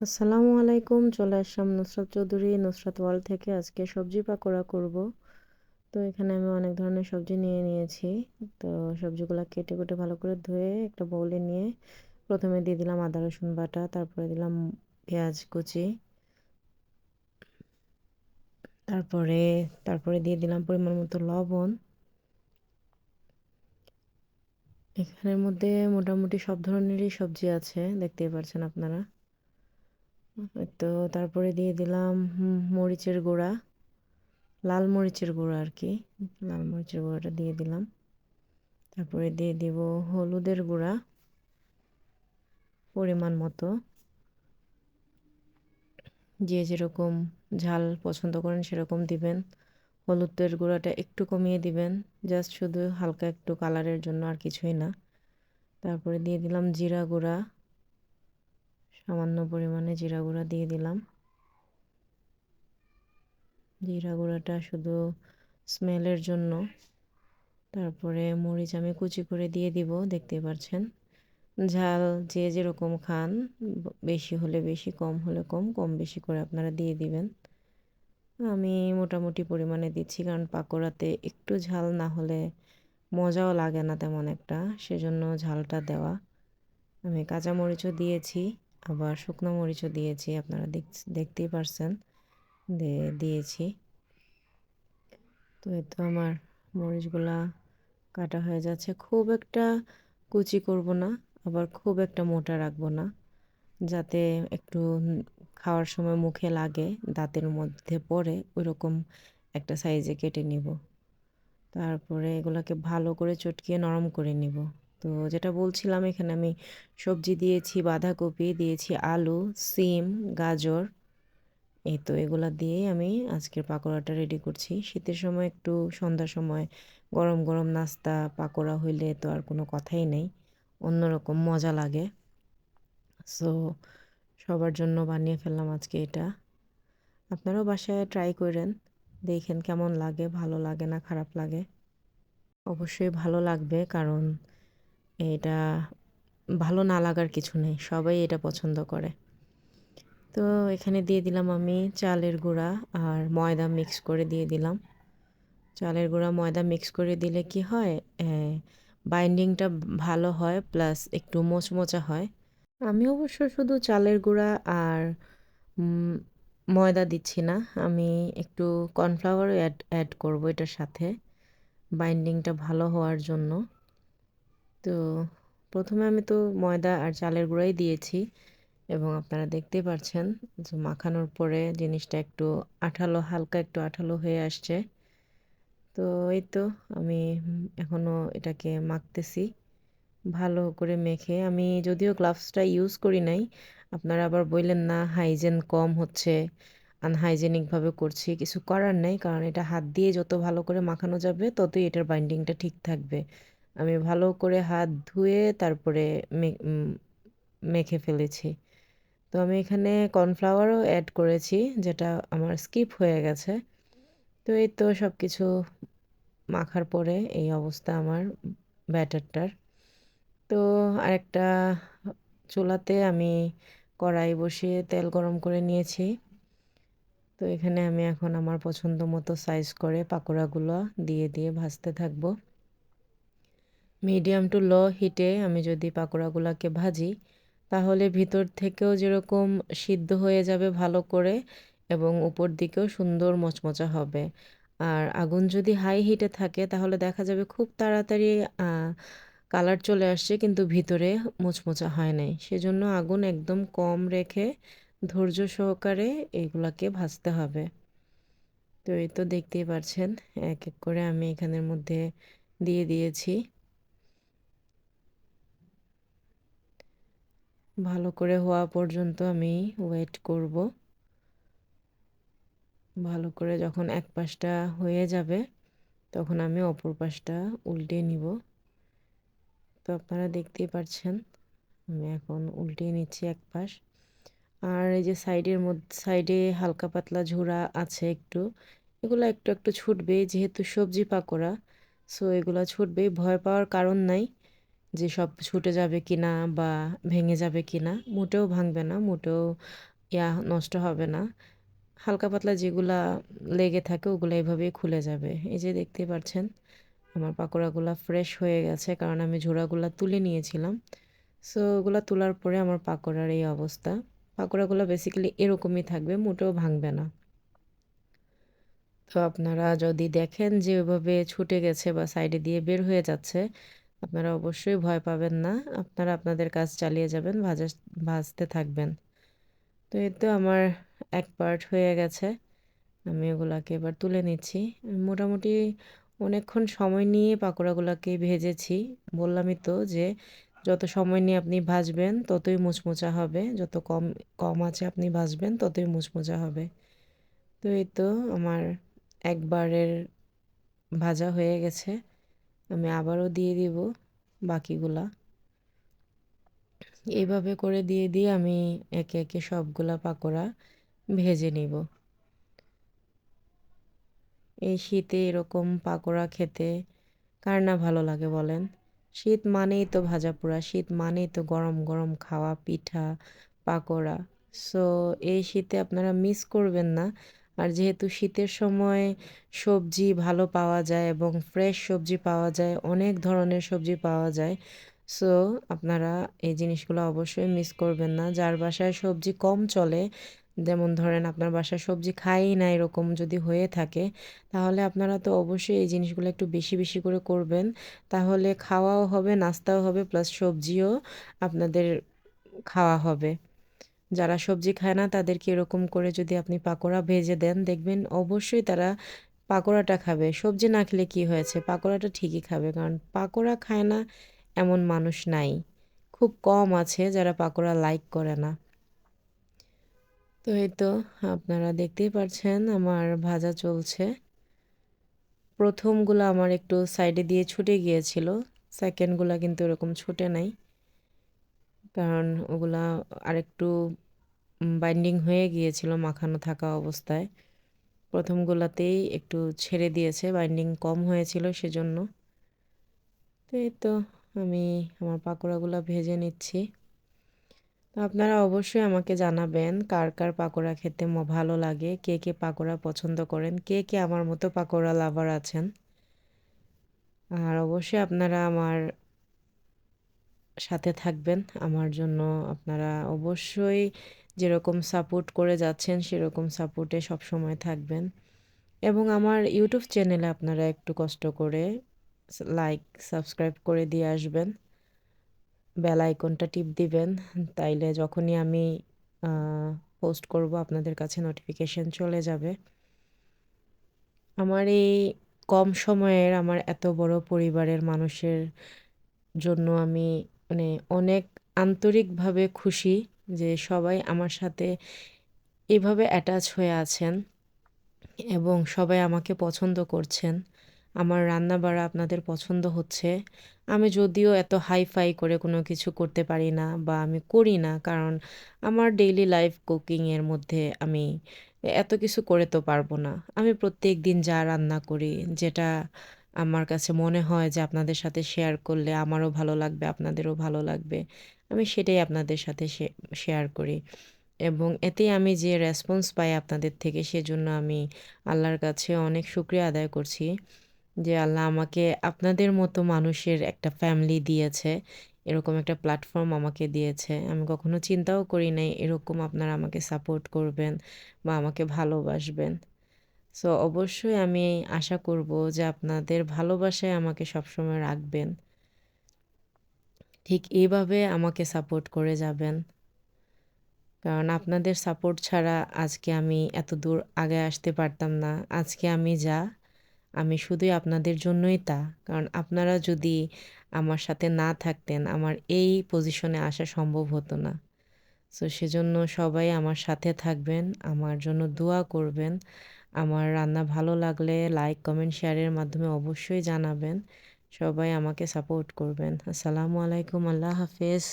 আসসালামু আলাইকুম, চলে আসলাম নুসরাত চৌধুরী, নুসরাত ওয়ার্ল্ড থেকে আজকে সবজি পাকোড়া করব। তো এখানে আমি অনেক ধরনের সবজি নিয়ে নিয়েছি। তো সবজিগুলো কেটে কুটে ভালো করে ধুয়ে একটা বউলে নিয়ে প্রথমে দিয়ে দিলাম আদা, রসুন বাটা, তারপরে দিলাম পেঁয়াজ কুচি। তারপরে তারপরে দিয়ে দিলাম পরিমাণ মতো লবণ। এখানের মধ্যে মোটামুটি সব ধরনেরই সবজি আছে, দেখতেই পাচ্ছেন আপনারা। তো তারপরে দিয়ে দিলাম মরিচের গুঁড়া, লাল মরিচের গুঁড়া আর কি, লাল মরিচের গুঁড়াটা দিয়ে দিলাম। তারপরে দিয়ে দিব হলুদের গুঁড়া, পরিমাণ মতো। যে যেরকম ঝাল পছন্দ করেন সেরকম দিবেন। হলুদের গুঁড়াটা একটু কমিয়ে দিবেন, জাস্ট শুধু হালকা একটু কালারের জন্য আর কিছুই না। তারপরে দিয়ে দিলাম জিরা গুঁড়া সামান্য পরিমাণে জিরা গুঁড়া দিয়ে দিলাম। জিরা গুঁড়াটা শুধু স্মেলের জন্য। তারপরে মরিচ আমি কুচি করে দিয়ে দিব, দেখতে পাচ্ছেন? ঝাল যে যেরকম খান, বেশি হলে বেশি, কম হলে কম কম বেশি করে আপনারা দিয়ে দিবেন। আমি মোটামুটি পরিমাণে দিচ্ছি, কারণ পাকোড়াতে একটু ঝাল না হলে মজাও লাগে না তেমন একটা, সেজন্য ঝালটা দেওয়া। আমি কাঁচা মরিচও দিয়েছি। আবার শুকনো মরিচও দিয়েছি, আপনারা দেখতেই পারছেন। দিয়েছি। তো এই তো আমার মরিচগুলা কাটা হয়ে যাচ্ছে। খুব একটা কুচি করব না, আবার খুব একটা মোটা রাখব না, যাতে একটু খাওয়ার সময় মুখে লাগে, দাঁতের মধ্যে পড়ে, ওইরকম একটা সাইজে কেটে নিব। তারপরে এগুলোকে ভালো করে চটকিয়ে নরম করে নিব। তো যেটা বলছিলাম, এখানে আমি সবজি দিয়েছি, বাঁধাকপি দিয়েছি, আলু, সিম, গাজর। এই তো এগুলা দিয়ে আমি আজকের পাকোড়াটা রেডি করছি। শীতের সময় একটু সন্ধ্যার সময় গরম গরম নাস্তা, পাকোড়া হইলে তো আর কোনো কথাই নেই, অন্যরকম মজা লাগে। সো সবার জন্য বানিয়ে ফেললাম আজকে এটা। আপনারাও বাসায় ট্রাই করেন, দেখেন কেমন লাগে, ভালো লাগে না, খারাপ লাগে। অবশ্যই ভালো লাগবে, কারণ এটা ভালো না লাগার কিছু নেই, সবাই এটা পছন্দ করে। তো এখানে দিয়ে দিলাম আমি চালের গুঁড়া আর ময়দা মিক্স করে দিয়ে দিলাম। চালের গুঁড়া, ময়দা মিক্স করে দিলে কি হয়? বাইন্ডিংটা ভালো হয় প্লাস একটু মোচমোচা হয়। আমি অবশ্য শুধু চালের গুঁড়া আর ময়দা দিচ্ছি না। আমি একটু কর্নফ্লাওয়ারও অ্যাড অ্যাড করব এটার সাথে। বাইন্ডিংটা ভালো হওয়ার জন্য। তো প্রথমে আমি তো ময়দা আর চালের গুঁড়াই দিয়েছি এবং আপনারা দেখতেই পাচ্ছেন যে মাখানোর পরে জিনিসটা একটু আঠালো, হালকা একটু আঠালো হয়ে আসছে। তো এই তো আমি এখনও এটাকে মাখতেছি ভালো করে মেখে। আমি যদিও গ্লাভসটা ইউজ করি নাই, আপনারা আবার বললেন না হাইজেন কম হচ্ছে আনহাইজেনিকভাবে করছি, কিছু করার নেই, কারণ এটা হাত দিয়ে যত ভালো করে মাখানো যাবে ততই এটার বাইন্ডিংটা ঠিক থাকবে। আমি ভালো করে হাত ধুয়ে তারপরে মেখে ফেলেছি। তো আমি এখানে কর্নফ্লাওয়ারও অ্যাড করেছি, যেটা আমার স্কিপ হয়ে গেছে। তো এই তো সব কিছু মাখার পরে এই অবস্থা আমার ব্যাটারটার। তো আরেকটা চুলাতে আমি কড়াই বসিয়ে তেল গরম করে নিয়েছি। তো এখানে আমি এখন আমার পছন্দ মতো সাইজ করে পাকোড়াগুলো দিয়ে দিয়ে ভাজতে থাকব। মিডিয়াম টু লো হিটে আমি যদি পাকোড়াগুলোকে ভাজি, তাহলে ভিতর থেকেও যেরকম সিদ্ধ হয়ে যাবে ভালো করে এবং উপর দিকেও সুন্দর মচমচা হবে। আর আগুন যদি হাই হিটে থাকে, তাহলে দেখা যাবে খুব তাড়াতাড়ি কালার চলে আসছে কিন্তু ভিতরে মুচমুচা হয় নাই। সেজন্য আগুন একদম কম রেখে ধৈর্য সহকারে এগুলাকে ভাজতে হবে। তো এই তো দেখতেই পারছেন, এক এক করে আমি এখানের মধ্যে দিয়ে দিয়েছি। ভালো করে হওয়া পর্যন্ত আমি ওয়েট করব। ভালো করে যখন এক পাশটা হয়ে যাবে, তখন আমি অপর পাশটা উল্টে নিব। তো আপনারা দেখতেই পাচ্ছেন আমি এখন উল্টিয়ে নিচ্ছি এক পাশ। আর এই যে সাইডের মধ্যে সাইডে হালকা পাতলা ঝোড়া আছে একটু, এগুলো একটু একটু ছুটবে, যেহেতু সবজি পাকোড়া সো এগুলো ছুটবে। ভয় পাওয়ার কারণ নাই। যে সব ছুটে যাবে কি না বা ভেঙে যাবে কি না মোটেও ভাঙবে না, মোটেও ইয়া নষ্ট হবে না। হালকা পাতলা যেগুলা লেগে থাকে, ওগুলো এভাবেই খুলে যাবে। এই যে দেখতে পাচ্ছেন আমার পাকোড়াগুলো ফ্রেশ হয়ে গেছে, কারণ আমি ঝোড়াগুলো তুলে নিয়েছিলাম। সো ওগুলো তোলার পরে আমার পাকোড়ার এই অবস্থা। পাকোড়াগুলো বেসিক্যালি এরকমই থাকবে, মোটেও ভাঙবে না। তো আপনারা যদি দেখেন যে ওইভাবে ছুটে গেছে বা সাইডে দিয়ে বের হয়ে যাচ্ছে আপনারা অবশ্যই ভয় পাবেন না। আপনারা আপনাদের কাজ চালিয়ে যাবেন, ভাজা, ভাজতে থাকবেন। তো এই তো আমার এক পার্ট হয়ে গেছে। আমি ওগুলাকে এবার তুলে নিচ্ছি। মোটামুটি অনেকক্ষণ সময় নিয়ে পাকোড়াগুলোকে ভেজেছি। বললামই তো যে, যত সময় নিয়ে আপনি ভাজবেন, ততই মুচমুচা হবে। যত কম কম আছে আপনি ভাজবেন, ততই মুচমুচা হবে। তো এই তো আমার একবারের ভাজা হয়ে গেছে। আমি আবারও দিয়ে দিব বাকিগুলা। এইভাবে করে দিয়ে দিয়ে আমি একে একে সবগুলা পাকোড়া ভেজে নিব। এই শীতে এরকম পাকোড়া খেতে কার না ভালো লাগে বলেন? শীত মানেই তো ভাজা পোড়া, শীত মানেই তো গরম গরম খাওয়া, পিঠা, পাকোড়া। সো এই শীতে আপনারা মিস করবেন না। আর যেহেতু শীতের সময় সবজি ভালো পাওয়া যায় এবং ফ্রেশ সবজি পাওয়া যায়, অনেক ধরনের সবজি পাওয়া যায় সো আপনারা এই জিনিসগুলো অবশ্যই মিস করবেন না। যার বাসায় সবজি কম চলে, যেমন ধরেন আপনার বাসায় সবজি খাই না এরকম যদি হয়ে থাকে, তাহলে আপনারা তো অবশ্যই এই জিনিসগুলো একটু বেশি বেশি করে করবেন। তাহলে খাওয়াও হবে, নাস্তাও হবে প্লাস সবজিও আপনাদের খাওয়া হবে। যারা সবজি খায় না, তাদেরকে এরকম করে যদি আপনি পাকোড়া ভেজে দেন, দেখবেন অবশ্যই তারা পাকোড়াটা খাবে। সবজি না খেলে কি হয়েছে? পাকোড়াটা ঠিকই খাবে, কারণ পাকোড়া খায় না এমন মানুষ নাই। খুব কম আছে যারা পাকোড়া লাইক করে না। তো এই তো আপনারা দেখতেই পাচ্ছেন আমার ভাজা চলছে। প্রথমগুলো আমার একটু সাইডে দিয়ে ছুটে গিয়েছিল সেকেন্ডগুলো কিন্তু এরকম ছুটে নাই। কারণ ওগুলা আরেকটু বাইন্ডিং হয়ে গিয়েছিল মাখানো থাকা অবস্থায়। প্রথমগুলাতেই একটু ছেড়ে দিয়েছে বাইন্ডিং কম হয়েছিল সেজন্য। তো এই তো আমি আমার পাকোড়াগুলো ভেজে নিচ্ছি। আপনারা অবশ্যই আমাকে জানাবেন কার কার পাকোড়া খেতে ভালো লাগে, কে কে পাকোড়া পছন্দ করেন, কে কে আমার মতো পাকোড়া লাভার আছেন। আর অবশ্যই আপনারা আমার সাথে থাকবেন। আমার জন্য আপনারা অবশ্যই যেরকম সাপোর্ট করে যাচ্ছেন, সেরকম সাপোর্টে সবসময় থাকবেন। এবং আমার ইউটিউব চ্যানেলে আপনারা একটু কষ্ট করে লাইক সাবস্ক্রাইব করে দিয়ে আসবেন। বেল আইকনটা টিপ দিবেন। তাইলে যখনই আমি পোস্ট করব, আপনাদের কাছে নোটিফিকেশন চলে যাবে। আমার এই কম সময়ের, আমার এত বড় পরিবারের মানুষের জন্য আমি মানে অনেক আন্তরিকভাবে খুশি যে সবাই আমার সাথে এভাবে অ্যাটাচ হয়ে আছেন এবং সবাই আমাকে পছন্দ করছেন। আমার রান্না বাড়া আপনাদের পছন্দ হচ্ছে। আমি যদিও এত হাই ফাই করে কোনো কিছু করতে পারি না বা আমি করি না, কারণ আমার ডেইলি লাইফ কুকিংয়ের মধ্যে আমি এত কিছু করে তো পারব না। আমি প্রত্যেক দিন যা রান্না করি, যেটা আমার কাছে মনে হয় যে আপনাদের সাথে শেয়ার করলে আমারও ভালো লাগবে, আপনাদেরও ভালো লাগবে। আমি সেটাই আপনাদের সাথে শেয়ার করি। এবং এতে আমি যে রেসপন্স পাই আপনাদের থেকে সেজন্য আমি আল্লাহর কাছে অনেক শুক্রিয়া আদায় করছি যে আল্লাহ আমাকে আপনাদের মতো মানুষের একটা ফ্যামিলি দিয়েছে, এরকম একটা প্ল্যাটফর্ম আমাকে দিয়েছে। আমি কখনো চিন্তাও করি নাই এরকম আপনারা আমাকে সাপোর্ট করবেন বা আমাকে ভালোবাসবেন। সো অবশ্যই আমি আশা করব যে আপনাদের ভালোবাসায় আমাকে সবসময় রাখবেন। ঠিক এইভাবে আমাকে সাপোর্ট করে যাবেন। কারণ আপনাদের সাপোর্ট ছাড়া আজকে আমি এত দূর আগে আসতে পারতাম না। আজকে আমি যা, আমি শুধুই আপনাদের জন্যই তা। কারণ আপনারা যদি আমার সাথে না থাকতেন, আমার এই পজিশনে আসা সম্ভব হতো না। সো সেজন্য সবাই আমার সাথে থাকবেন, আমার জন্য দোয়া করবেন। আমার রান্না ভালো লাগলে লাইক কমেন্ট শেয়ারের মাধ্যমে অবশ্যই জানাবেন। সবাই আমাকে সাপোর্ট করবেন। আসসালামু আলাইকুম, আল্লাহ হাফেজ।